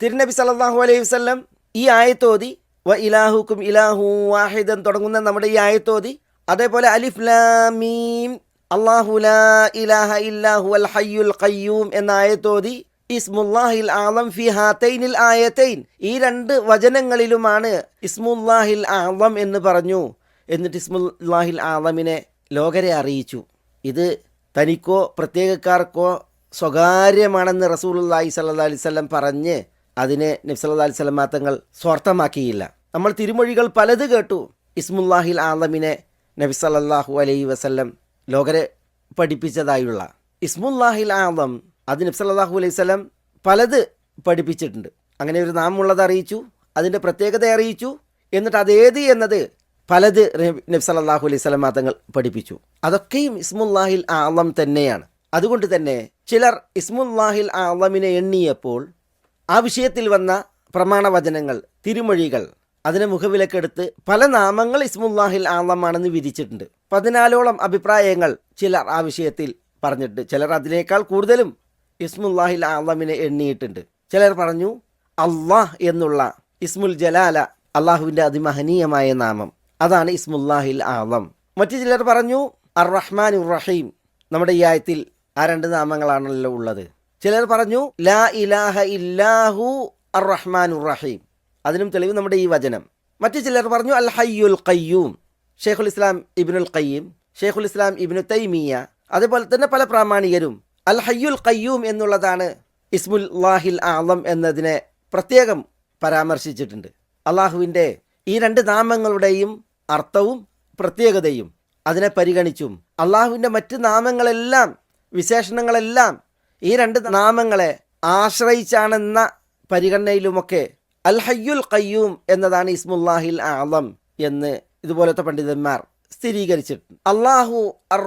തിരുനബി സല്ലല്ലാഹു അലൈഹി വസ്ലം ഈ ആയത്തോതി വ ഇലാഹുക്കും ഇലാഹു വാഹിദൻ തുടങ്ങുന്ന നമ്മുടെ ഈ ആയത്തോതി അതേപോലെ അലിഫ് ലാമീം അള്ളാഹു ലാ ഇലാഹ ഇല്ലാഹു അൽ ഹയ്യുൽ ഖയ്യൂം എന്ന ആയത്തോതി ഇസ്മുല്ലാഹിൽ ആലം ഫി ഹാത്തൈനിൽ ആയത്തൈൻ ഈ രണ്ട് വചനങ്ങളിലുമാണ് ഇസ്മുല്ലാഹിൽ ആലം എന്ന് പറഞ്ഞു. എന്നിട്ട് ഇസ്മുല്ലാഹിൽ ആലമിനെ ലോകരെ അറിയിച്ചു. ഇത് തനിക്കോ പ്രത്യേകക്കാർക്കോ സ്വകാര്യമാണെന്ന് റസൂലുള്ളാഹി സല്ലല്ലാഹു അലൈഹി വസല്ലം പറഞ്ഞ് അതിനെ നബി സല്ലല്ലാഹു അലൈഹി വസല്ലം തങ്ങൾ സ്വാർത്ഥമാക്കിയില്ല. നമ്മൾ തിരുമൊഴികൾ പലത് കേട്ടു. ഇസ്മുല്ലാഹിൽ ആലമിനെ നബി സല്ലല്ലാഹു അലൈഹി വസല്ലം ലോകരെ പഠിപ്പിച്ചതായുള്ള. ഇസ്മുല്ലാഹിൽ ആലം അത് നബി അലൈഹി വസല്ലം പലത് പഠിപ്പിച്ചിട്ടുണ്ട്. അങ്ങനെ ഒരു നാമുള്ളത് അറിയിച്ചു അതിന്റെ പ്രത്യേകത അറിയിച്ചു എന്നിട്ട് അതേത് എന്നത് പലത് നബി സല്ലല്ലാഹു അലൈഹി സ്വലം തങ്ങൾ പഠിപ്പിച്ചു. അതൊക്കെയും ഇസ്മുല്ലാഹിൽ ആലം തന്നെയാണ്. അതുകൊണ്ട് തന്നെ ചിലർ ഇസ്മുല്ലാഹിൽ ആലമിനെ എണ്ണിയപ്പോൾ ആ വിഷയത്തിൽ വന്ന പ്രമാണവചനങ്ങൾ തിരുമൊഴികൾ അതിനെ മുഖവിലക്കെടുത്ത് പല നാമങ്ങൾ ഇസ്മുല്ലാഹിൽ ആലമാണെന്ന് വിധിച്ചിട്ടുണ്ട് പതിനാലോളം അഭിപ്രായങ്ങൾ ചിലർ ആ വിഷയത്തിൽ പറഞ്ഞിട്ട് ചിലർ അതിനേക്കാൾ കൂടുതലും ഇസ്മുല്ലാഹിൽ ആലമിനെ എണ്ണിയിട്ടുണ്ട്. ചിലർ പറഞ്ഞു അള്ളാഹ് എന്നുള്ള ഇസ്മുൽ ജലാല അള്ളാഹുവിന്റെ അതിമഹനീയമായ നാമം. അതാണ് ഇസ്മുല്ലാഹിൽ ആലം മറ്റു ചിലർ പറഞ്ഞു അർ റഹ്മാൻ ഉർ റഹീം നമ്മുടെ ഈ ആയത്തിൽ ആ രണ്ട് നാമങ്ങളാണല്ലോ ഉള്ളത്. ചിലർ പറഞ്ഞു ലാ ഇലാഹ ഇല്ലാഹു അർ റഹ്മാൻ റഹീം അതിനും തെളിവ് നമ്മുടെ ഈ വചനം. മറ്റു ചിലർ പറഞ്ഞു അൽ ഹയ്യുൽ ഖയ്യൂം. ഷെയ്ഖുൽ ഇസ്ലാം ഇബിനുൽ ഖയ്യീം ഷെയ്ഖുൽ ഇസ്ലാം ഇബിനു തൈമിയ അതേപോലെ തന്നെ പല പ്രാമാണികരും. അൽ ഹയ്യുൽ ഖയ്യൂം എന്നുള്ളതാണ് ഇസ്മുൽ ലാഹിൽ ആലം എന്നതിനെ പ്രത്യേകം പരാമർശിച്ചിട്ടുണ്ട്. അള്ളാഹുവിന്റെ ഈ രണ്ട് നാമങ്ങളുടെയും അർത്ഥവും പ്രത്യേകതയും അതിനെ പരിഗണിച്ചും അള്ളാഹുവിന്റെ മറ്റ് നാമങ്ങളെല്ലാം വിശേഷണങ്ങളെല്ലാം ഈ രണ്ട് നാമങ്ങളെ ആശ്രയിച്ചാണെന്ന പരിഗണനയിലുമൊക്കെ അൽ ഹയ്യുൽ എന്നതാണ് ഇസ്മുല്ലാഹിൽ ആലം എന്ന് ഇതുപോലത്തെ പണ്ഡിതന്മാർ സ്ഥിരീകരിച്ചിട്ടുണ്ട്. അള്ളാഹു അർ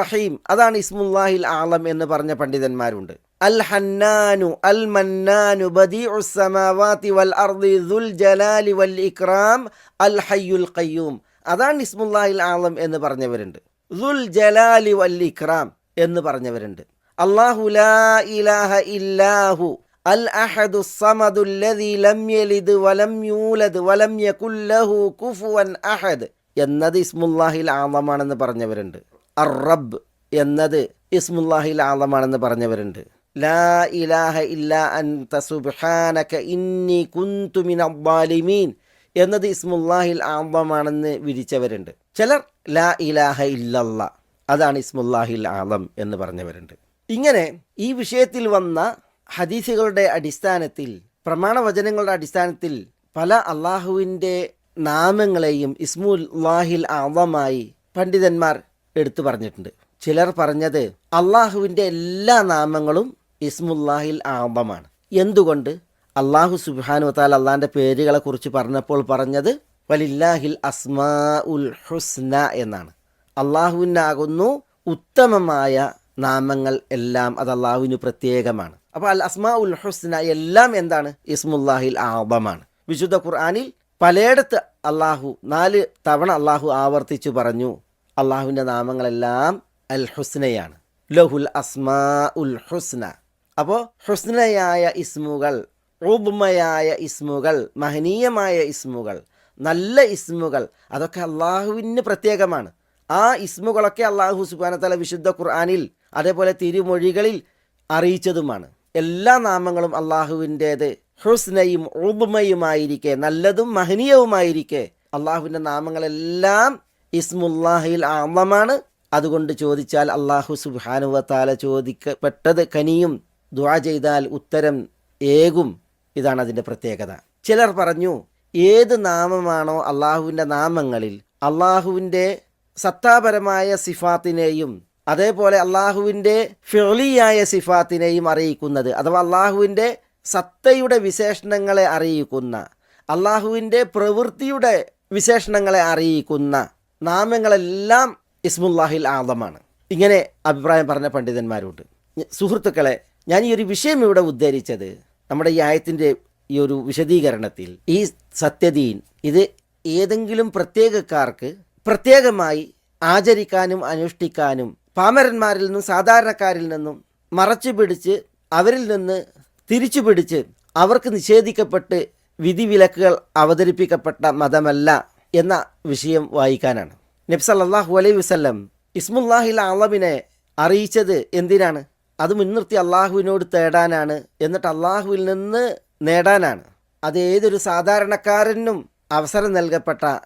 റഹീം അതാണ് ഇസ്മുല്ലാഹിൽ ആലം എന്ന് പറഞ്ഞ പണ്ഡിതന്മാരുണ്ട്. അൽ ഹന്നാനു അൽ മന്നാനു ബദീഉസ്സമാവാതി വൽ അർദി ദുൽ ജലാലി വൽ ഇക്രാം അൽ ഹയ്യുൽ ഖയ്യൂം അതാണ് ഇസ്മുല്ലാഹിൽ ആലം എന്ന് പറഞ്ഞവരുണ്ട്. ദുൽ ജലാലി വൽ ഇക്രാം എന്ന് പറഞ്ഞവരുണ്ട്. അള്ളാഹു ലാ ഇലാഹ ഇല്ലാഹു. അൽ അഹദു സമദു ലദി ലം യലിദ് വലം യൂലദ് വലം യകുല്ലഹു ലഹു കുഫുവൻ അഹദ്. എന്നത് ഇസ്മുല്ലാഹിൽ ആളമാണെന്ന് പറഞ്ഞവരുണ്ട്. അർ റബ്ബ് എന്നത് ഇസ്മുല്ലാഹിൽ ആളമാണെന്ന് പറഞ്ഞവരുണ്ട്. ലാ ഇലാഹ ഇല്ല അൻത സുബ്ഹാനക ഇന്നി കുന്തു മിനൽ ളാലിമീൻ. എന്നത് ഇസ്മുല്ലാഹിൽ ആളമാണെന്ന് വിധിച്ചവരുണ്ട്. ചിലർ ലാ ഇലാഹ ഇല്ലല്ല. അതാണ് ഇസ്മുല്ലാഹിൽ ആളം എന്ന് പറഞ്ഞവരുണ്ട്. ഇങ്ങനെ ഈ വിഷയത്തിൽ വന്ന ഹദീസുകളുടെ അടിസ്ഥാനത്തിൽ പ്രമാണവചനങ്ങളുടെ അടിസ്ഥാനത്തിൽ പല അള്ളാഹുവിന്റെ നാമങ്ങളെയും ഇസ്മുല്ലാഹിൽ ആവമായി പണ്ഡിതന്മാർ എടുത്തു പറഞ്ഞിട്ടുണ്ട്. ചിലർ പറഞ്ഞത് അള്ളാഹുവിന്റെ എല്ലാ നാമങ്ങളും ഇസ്മുല്ലാഹിൽ ആവമാണ് എന്തുകൊണ്ട്? അള്ളാഹു സുബാനു താൽ അള്ളാഹിന്റെ പേരുകളെ കുറിച്ച് പറഞ്ഞപ്പോൾ പറഞ്ഞത് വലില്ലാഹിൽ അസ്മാ ഉൽ ഹുസ്ന എന്നാണ്. അള്ളാഹുവിനാകുന്നു ഉത്തമമായ നാമങ്ങൾ എല്ലാം അത് അള്ളാഹുവിന് പ്രത്യേകമാണ്. അപ്പോൾ അൽ അസ്മാ ഉൽ ഹുസ്ന എല്ലാം എന്താണ്? ഇസ്മുല്ലാഹിൽ ആബമാണ് വിശുദ്ധ ഖുർആാനിൽ പലയിടത്ത് അള്ളാഹു നാല് തവണ അള്ളാഹു ആവർത്തിച്ചു പറഞ്ഞു അള്ളാഹുവിന്റെ നാമങ്ങളെല്ലാം അൽ ഹുസ്നയാണ്. ലഹുൽ അസ്മാ ഉൽ ഹുസ്ന. അപ്പോൾ ഹുസ്നയായ ഇസ്മുകൾ ഊബ്മയായ ഇസ്മുകൾ മഹനീയമായ ഇസ്മുകൾ നല്ല ഇസ്മുകൾ അതൊക്കെ അള്ളാഹുവിന് പ്രത്യേകമാണ്. ആ ഇസ്മുകളൊക്കെ അള്ളാഹു സുബാനത്തല വിശുദ്ധ ഖുർആാനിൽ അതേപോലെ തിരുമൊഴികളിൽ അറിയിച്ചതുമാണ്. എല്ലാ നാമങ്ങളും അള്ളാഹുവിന്റേത് ഹുസ്നയും ഉബുമയുമായിരിക്കെ നല്ലതും മഹനീയവുമായിരിക്കെ. അള്ളാഹുവിന്റെ നാമങ്ങളെല്ലാം ഇസ്മുല്ലാഹിൽ ആമമാണ് അതുകൊണ്ട് ചോദിച്ചാൽ അള്ളാഹു സുബാനുവത്താല ചോദിക്കപ്പെട്ടത് കനിയും ദുആ ചെയ്താൽ ഉത്തരം ഏകും. ഇതാണ് അതിന്റെ പ്രത്യേകത. ചിലർ പറഞ്ഞു ഏത് നാമമാണോ അള്ളാഹുവിന്റെ നാമങ്ങളിൽ അള്ളാഹുവിന്റെ സത്താപരമായ സിഫാത്തിനെയും അതേപോലെ അള്ളാഹുവിന്റെ ഫിളിയായ സിഫാത്തിനെയും അറിയിക്കുന്നത് അഥവാ അള്ളാഹുവിന്റെ സത്തയുടെ വിശേഷണങ്ങളെ അറിയിക്കുന്ന അള്ളാഹുവിന്റെ പ്രവൃത്തിയുടെ വിശേഷണങ്ങളെ അറിയിക്കുന്ന നാമങ്ങളെല്ലാം ഇസ്മുല്ലാഹിൽ ആദമാണ്. ഇങ്ങനെ അഭിപ്രായം പറഞ്ഞ പണ്ഡിതന്മാരുണ്ട്. സുഹൃത്തുക്കളെ ഞാൻ ഈ ഒരു വിഷയം ഇവിടെ ഉദ്ധരിച്ചത് നമ്മുടെ ഈ ആയത്തിന്റെ ഈ ഒരു വിശദീകരണത്തിൽ. ഈ സത്യദീൻ ഇത് ഏതെങ്കിലും പ്രത്യേകക്കാർക്ക് പ്രത്യേകമായി ആചരിക്കാനും അനുഷ്ഠിക്കാനും പാമരന്മാരിൽ നിന്നും സാധാരണക്കാരിൽ നിന്നും മറച്ചു പിടിച്ച് അവരിൽ നിന്ന് തിരിച്ചു പിടിച്ച് അവർക്ക് നിഷേധിക്കപ്പെട്ട് വിധിവിലക്കുകൾ അവതരിപ്പിക്കപ്പെട്ട മതമല്ല എന്ന വിഷയം വായിക്കാനാണ്. നബ്സല്ലാഹു അലൈഹി വസ്ല്ലം ഇസ്മുല്ലാഹിൽ അളവിനെ അറിയിച്ചത് എന്തിനാണ്? അത് മുൻനിർത്തി അള്ളാഹുവിനോട് തേടാനാണ്. എന്നിട്ട് അള്ളാഹുവിൽ നിന്ന് നേടാനാണ്. അത് ഏതൊരു സാധാരണക്കാരനും അവസരം നൽകപ്പെട്ട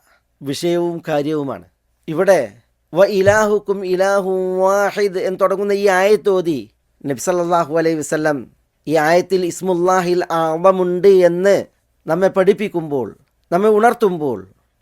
വിഷയവും കാര്യവുമാണ്. ഇവിടെ വ ഇലാഹുക്കും ഇലാഹു വാഹിദ് എന്ന് തുടങ്ങുന്ന ഈ ആയത്തോതി നബ്സല്ലാഹു അലൈഹി വസ്ലം ഈ ആയത്തിൽ ഇസ്മുല്ലാഹിൽ ആവമുണ്ട് എന്ന് നമ്മെ പഠിപ്പിക്കുമ്പോൾ നമ്മെ ഉണർത്തുമ്പോൾ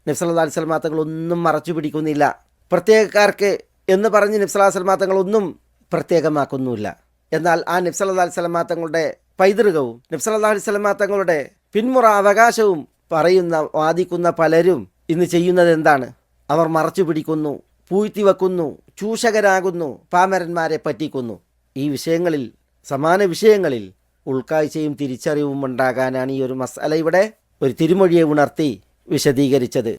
നബ്സല്ലാ അലൈഹി സ്വലമാ തങ്ങൾ ഒന്നും മറച്ചു പിടിക്കുന്നില്ല. പ്രത്യേകക്കാർക്ക് എന്ന് പറഞ്ഞ് നബ്സല്ലാ സ്വലമാ തങ്ങൾ ഒന്നും പ്രത്യേകമാക്കുന്നുമില്ല. എന്നാൽ ആ നബ്സല്ലാ അലൈഹി സ്വലമാ തങ്ങളുടെ പൈതൃകവും നബ്സല്ലാ അലൈഹി സ്വലമാ തങ്ങളുടെ പിന്മുറ അവകാശവും പറയുന്ന വാദിക്കുന്ന പലരും ഇന്ന് ചെയ്യുന്നത് എന്താണ്? അവർ മറച്ചു പിടിക്കുന്നു. പൂഴ്ത്തി വെക്കുന്നു ചൂഷകരാകുന്നു പാമരന്മാരെ പറ്റിക്കുന്നു. ഈ വിഷയങ്ങളിൽ സമാന വിഷയങ്ങളിൽ ഉൾക്കാഴ്ചയും തിരിച്ചറിവും ഉണ്ടാകാനാണ് ഈ ഒരു മസാല ഇവിടെ ഒരു തിരുമൊഴിയെ ഉണർത്തി വിശദീകരിച്ചത്.